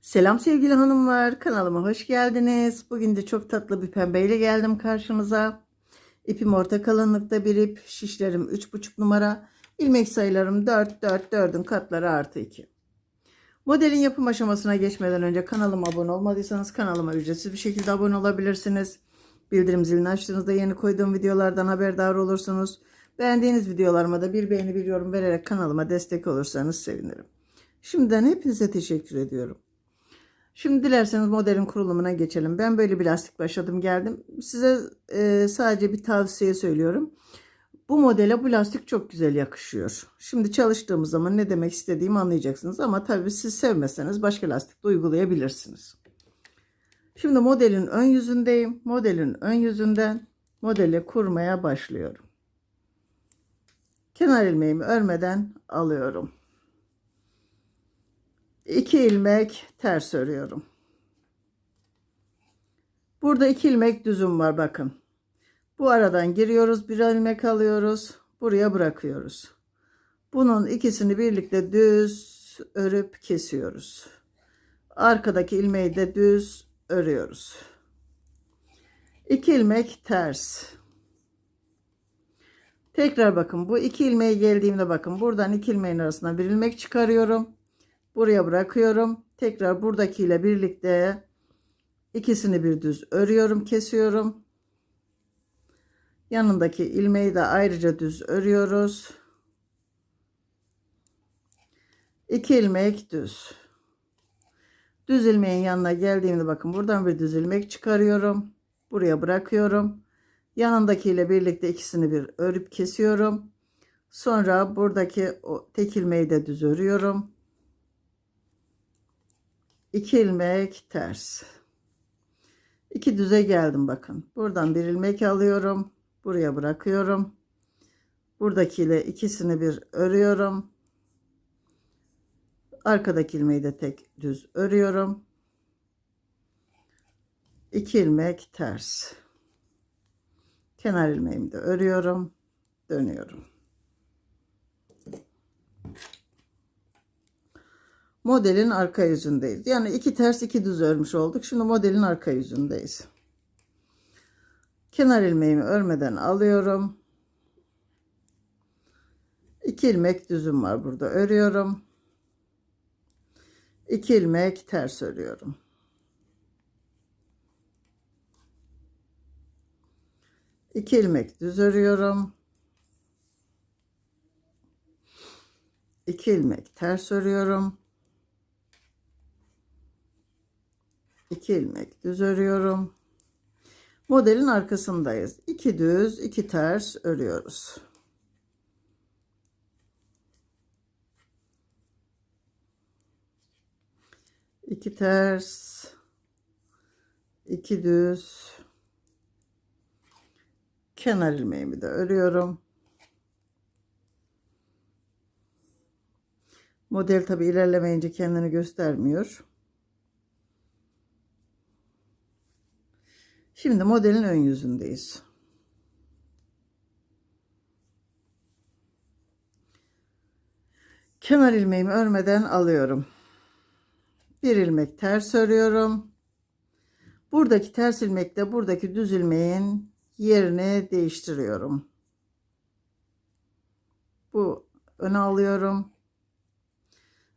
Selam sevgili hanımlar, kanalıma hoş geldiniz. Bugün de çok tatlı bir pembeyle geldim karşınıza. İpim orta kalınlıkta bir ip, şişlerim 3,5 numara, ilmek sayılarım 4, 4, 4'ün katları artı 2. Modelin yapım aşamasına geçmeden önce kanalıma abone olmadıysanız kanalıma ücretsiz bir şekilde abone olabilirsiniz. Bildirim zilini açtığınızda yeni koyduğum videolardan haberdar olursunuz. Beğendiğiniz videolarıma da bir beğeni bir yorum vererek kanalıma destek olursanız sevinirim. Şimdiden hepinize teşekkür ediyorum. Şimdi dilerseniz modelin kurulumuna geçelim. Ben böyle bir lastik başladım geldim. Size e, sadece bir tavsiye söylüyorum. Bu modele bu lastik çok güzel yakışıyor. Şimdi çalıştığımız zaman ne demek istediğimi anlayacaksınız. Ama tabii siz sevmeseniz başka lastik de uygulayabilirsiniz. Şimdi modelin ön yüzündeyim. Modelin ön yüzünden modeli kurmaya başlıyorum. Kenar ilmeğimi örmeden alıyorum. 2 ilmek ters örüyorum. Burada 2 ilmek düzüm var bakın. Bu aradan giriyoruz, bir ilmek alıyoruz, buraya bırakıyoruz. Bunun ikisini birlikte düz örüp kesiyoruz. Arkadaki ilmeği de düz örüyoruz. 2 ilmek ters. Tekrar bakın bu iki ilmeğe geldiğimde bakın buradan iki ilmeğin arasına bir ilmek çıkarıyorum. Buraya bırakıyorum. Tekrar buradakiyle birlikte ikisini bir düz örüyorum, kesiyorum. Yanındaki ilmeği de ayrıca düz örüyoruz. 2 ilmek düz. Düz ilmeğin yanına geldiğimde bakın buradan bir düz ilmek çıkarıyorum. Buraya bırakıyorum. Yanındakiyle birlikte ikisini bir örüp kesiyorum. Sonra buradaki o tek ilmeği de düz örüyorum. 2 ilmek ters. 2 düze geldim bakın. Buradan bir ilmek alıyorum. Buraya bırakıyorum. Buradakiyle ikisini bir örüyorum. Arkadaki ilmeği de tek düz örüyorum. 2 ilmek ters. Kenar ilmeğimi de örüyorum. Dönüyorum. Modelin arka yüzündeyiz. Yani iki ters iki düz örmüş olduk. Şimdi modelin arka yüzündeyiz. Kenar ilmeğimi örmeden alıyorum. İki ilmek düzüm var burada örüyorum. İki ilmek ters örüyorum. İki ilmek düz örüyorum. İki ilmek ters örüyorum. 2 ilmek düz örüyorum. Modelin arkasındayız. 2 düz, 2 ters örüyoruz. İki ters, iki düz, kenar ilmeğimi de örüyorum. Model tabi ilerlemeyince kendini göstermiyor. Şimdi modelin ön yüzündeyiz. Kenar ilmeğimi örmeden alıyorum. Bir ilmek ters örüyorum. Buradaki ters ilmekle buradaki düz ilmeğin yerini değiştiriyorum. Bu öne alıyorum.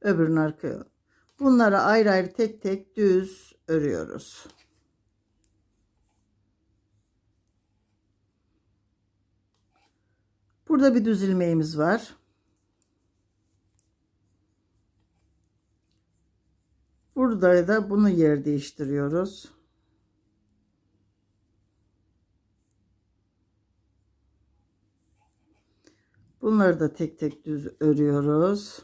Öbürünün arkaya. Bunları ayrı ayrı tek tek düz örüyoruz. Burada bir düz ilmeğimiz var. Burada da bunu yer değiştiriyoruz. Bunları da tek tek düz örüyoruz.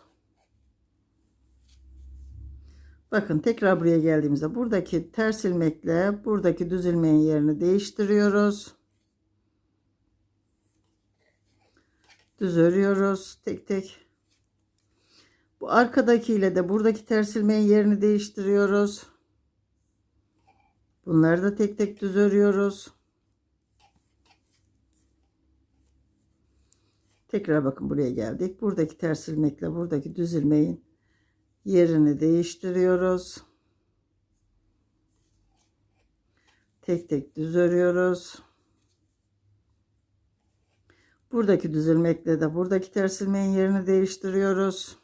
Bakın tekrar buraya geldiğimizde buradaki ters ilmekle buradaki düz ilmeğin yerini değiştiriyoruz. düz örüyoruz tek tek. Bu arkadaki ile de buradaki ters ilmeğin yerini değiştiriyoruz. Bunları da tek tek düz örüyoruz. Tekrar bakın buraya geldik. Buradaki ters ilmekle buradaki düz ilmeğin yerini değiştiriyoruz. Tek tek düz örüyoruz. Buradaki düz ilmekle de buradaki ters ilmeğin yerini değiştiriyoruz.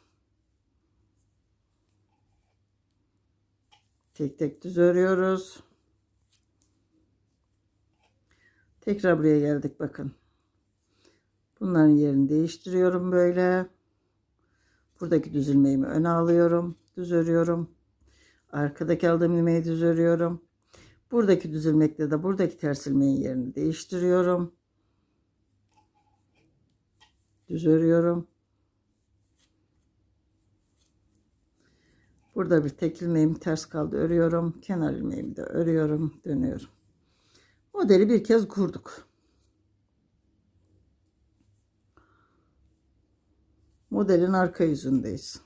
Tek tek düz örüyoruz. Tekrar buraya geldik bakın. Bunların yerini değiştiriyorum böyle. Buradaki düz ilmeğimi öne alıyorum. Düz örüyorum. Arkadaki aldığım ilmeği düz örüyorum. Buradaki düz ilmekle de buradaki ters ilmeğin yerini değiştiriyorum. Düz örüyorum. Burada bir tek ilmeğim ters kaldı. Örüyorum. Kenar ilmeğimi de örüyorum. Dönüyorum. Modeli bir kez kurduk. Modelin arka yüzündeyiz.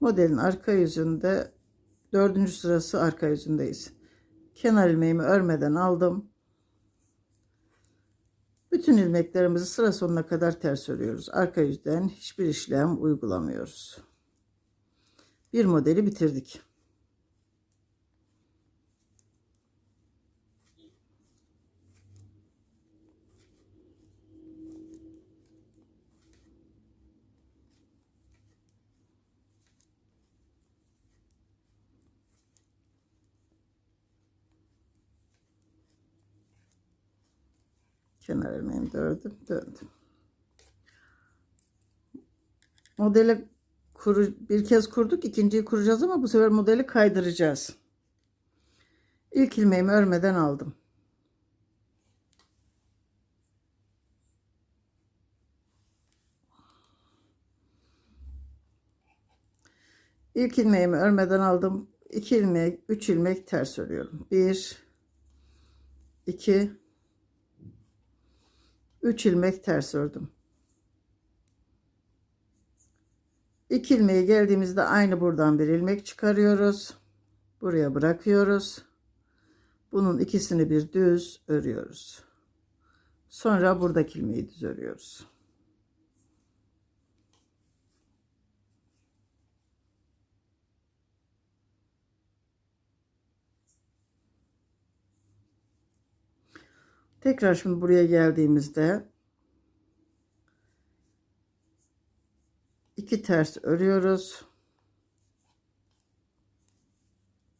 Modelin arka yüzünde dördüncü sırası arka yüzündeyiz. Kenar ilmeğimi örmeden aldım. Bütün ilmeklerimizi sıra sonuna kadar ters örüyoruz. Arka yüzden hiçbir işlem uygulamıyoruz. Bir modeli bitirdik. Kenar ilmeğimi de ördüm, döndüm. Modeli kuru, bir kez kurduk, ikinciyi kuracağız ama bu sefer modeli kaydıracağız. İlk ilmeğimi örmeden aldım. İlk ilmeğimi örmeden aldım. 2 ilmek, 3 ilmek ters örüyorum. 1 2 3 ilmek ters ördüm. 2 ilmeğe geldiğimizde aynı buradan bir ilmek çıkarıyoruz. Buraya bırakıyoruz. Bunun ikisini bir düz örüyoruz. Sonra buradaki ilmeği düz örüyoruz. Tekrar şimdi buraya geldiğimizde iki ters örüyoruz.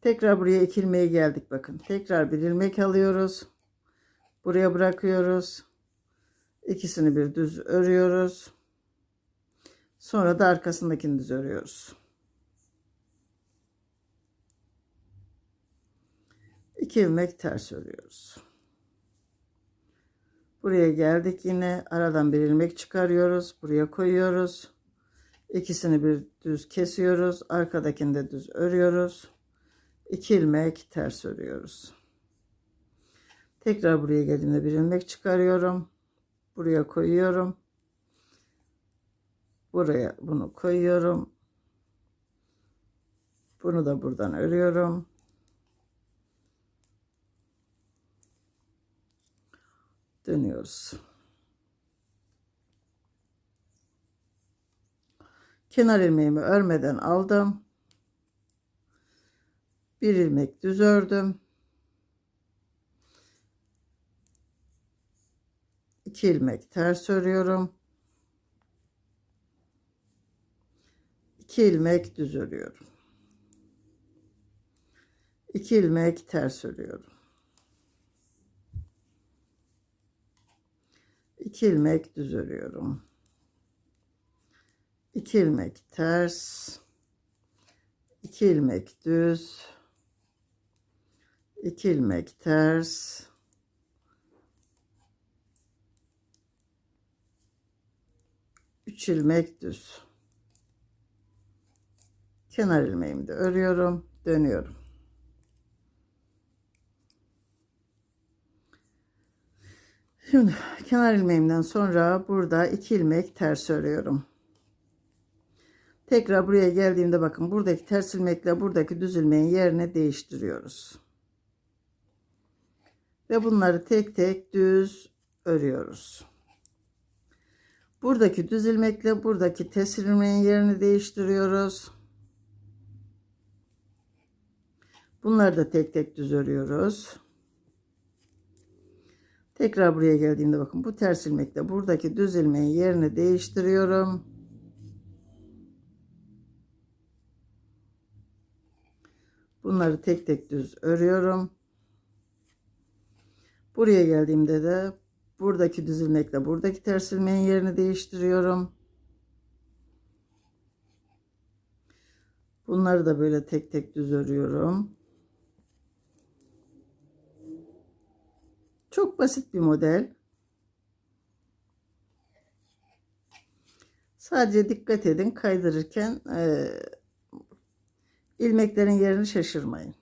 Tekrar buraya iki ilmeğe geldik bakın. Tekrar bir ilmek alıyoruz. Buraya bırakıyoruz. İkisini bir düz örüyoruz. Sonra da arkasındakini düz örüyoruz. İki ilmek ters örüyoruz. Buraya geldik yine aradan bir ilmek çıkarıyoruz. Buraya koyuyoruz. İkisini bir düz kesiyoruz. Arkadakini de düz örüyoruz. 2 ilmek ters örüyoruz. Tekrar buraya geldiğimde bir ilmek çıkarıyorum. Buraya koyuyorum. Buraya bunu koyuyorum. Bunu da buradan örüyorum. Dönüyoruz. Kenar ilmeğimi örmeden aldım. Bir ilmek düz ördüm. İki ilmek ters örüyorum. İki ilmek düz örüyorum. İki ilmek ters örüyorum. 2 ilmek düz örüyorum. 2 ilmek ters. 2 ilmek düz. 2 ilmek ters. Üç ilmek düz. Kenar ilmeğimi de örüyorum, dönüyorum. Şimdi kenar ilmeğimden sonra burada iki ilmek ters örüyorum. Tekrar buraya geldiğimde bakın buradaki ters ilmekle buradaki düz ilmeğin yerini değiştiriyoruz. Ve bunları tek tek düz örüyoruz. Buradaki düz ilmekle buradaki ters ilmeğin yerini değiştiriyoruz. Bunları da tek tek düz örüyoruz. Tekrar buraya geldiğimde bakın bu ters ilmekte buradaki düz ilmeğin yerini değiştiriyorum. Bunları tek tek düz örüyorum. Buraya geldiğimde de buradaki düz ilmekle buradaki ters ilmeğin yerini değiştiriyorum. Bunları da böyle tek tek düz örüyorum. Çok basit bir model. Sadece dikkat edin kaydırırken eee, ilmeklerin yerini şaşırmayın.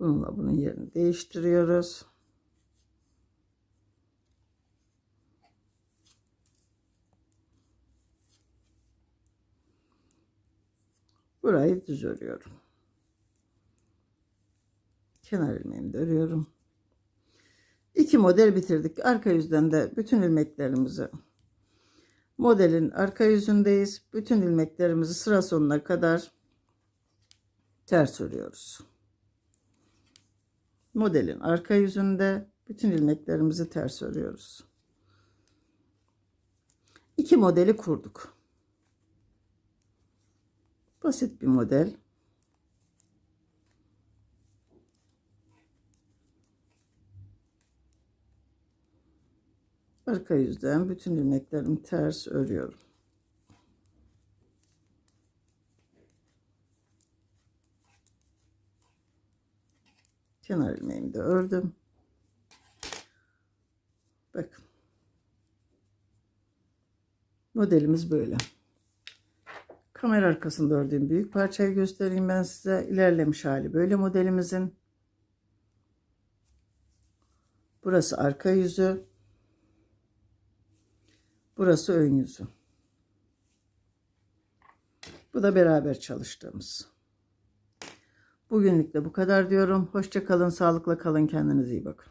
Bununla bunun yerini değiştiriyoruz. Burayı düz örüyorum. Kenar ilmeğimi de örüyorum. İki model bitirdik. Arka yüzden de bütün ilmeklerimizi modelin arka yüzündeyiz. Bütün ilmeklerimizi sıra sonuna kadar ters örüyoruz. Modelin arka yüzünde bütün ilmeklerimizi ters örüyoruz. İki modeli kurduk. Basit bir model. Arka yüzden bütün ilmeklerimi ters örüyorum. Kenar ilmeğimi de ördüm. Bakın. Modelimiz böyle. Kamera arkasında ördüğüm büyük parçayı göstereyim ben size. İlerlemiş hali böyle modelimizin. Burası arka yüzü. Burası ön yüzü. Bu da beraber çalıştığımız. Bugünlük de bu kadar diyorum. Hoşça kalın, sağlıkla kalın, kendinize iyi bakın.